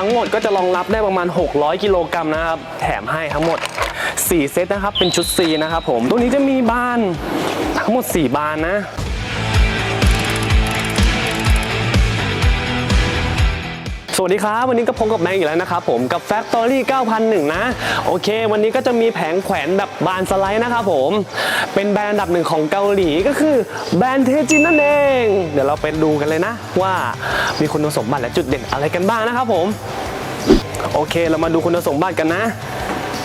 ทั้งหมดก็จะรองรับได้ประมาณ 600 กิโลกรัมนะครับ แถมให้ทั้งหมด 4 เซตนะครับ เป็นชุด C นะครับผม ตรงนี้จะมีบานทั้งหมด 4 บานนะ สวัสดีครับ วันนี้ก็พบกับแมงอีกแล้วนะครับผมกับ Factory 9001 นะ โอเค วันนี้ก็จะมีแผงแขวนแบบบานสไลด์นะครับผม เป็นแบรนด์อันดับหนึ่งของเกาหลีก็คือแบรนด์เทจินนั่นเอง เดี๋ยวเราไปดูกันเลยนะ ว่ามีคุณสมบัติและจุดเด่นอะไรกันบ้างนะครับผม โอเคเรามาดูคุณสมบัติกันนะ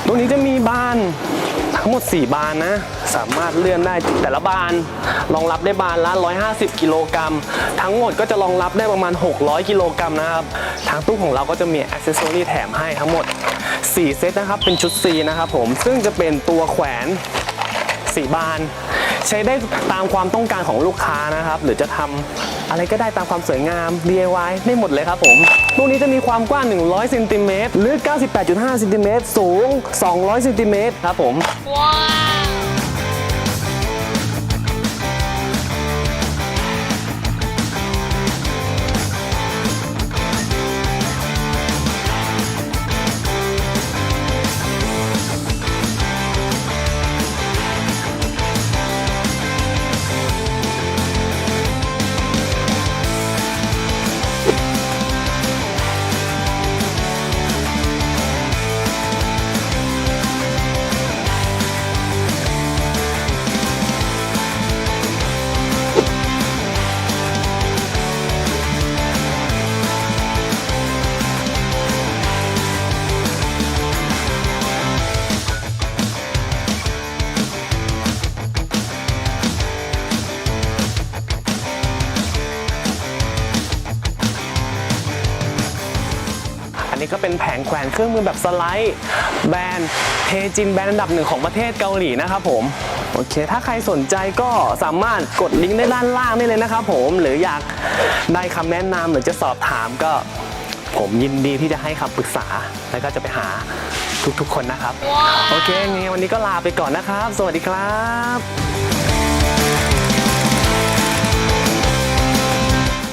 ตรงนี้จะมีบานทั้งหมด 4 บานนะ สามารถเลื่อนได้แต่ละบาน รองรับได้บานละ 150 กิโลกรัม ทั้งหมดก็จะรองรับได้ประมาณ 600 กิโลกรัมนะครับ ทางตู้ของเราก็จะมีอ c เซสซอรีแถมให้ทั้งหมด 4 เซตนะครับ เป็นชุด C นะครับผม ซึ่งจะเป็นตัวแขวน สีบาน ใช้ได้ตามความต้องการของลูกค้านะครับ หรือจะทำอะไรก็ได้ตามความสวยงาม DIY ได้หมดเลยครับผมตู้นี้จะมีความกว้าง 100เซนติเมตรลึก 98.5เซนติเมตรสูง 200เซนติเมตรครับผมอัน นี้ก็เป็นแผงแขวนเครื่องมือแบบสไลด์ แบรนด์เทจินแบรนด์อันดับหนึ่งของประเทศเกาหลีนะครับผมโอเค ถ้าใครสนใจก็สามารถกดลิงก์ได้ด้านล่างได้เลยนะครับผมหรืออยากได้คำแนะนำหรือจะสอบถามก็ผมยินดีที่จะให้คำปรึกษา แล้วก็จะไปหาทุกๆคนนะครับ โอเคงั้นวันนี้ก็ลาไปก่อนนะครับ สวัสดีครับ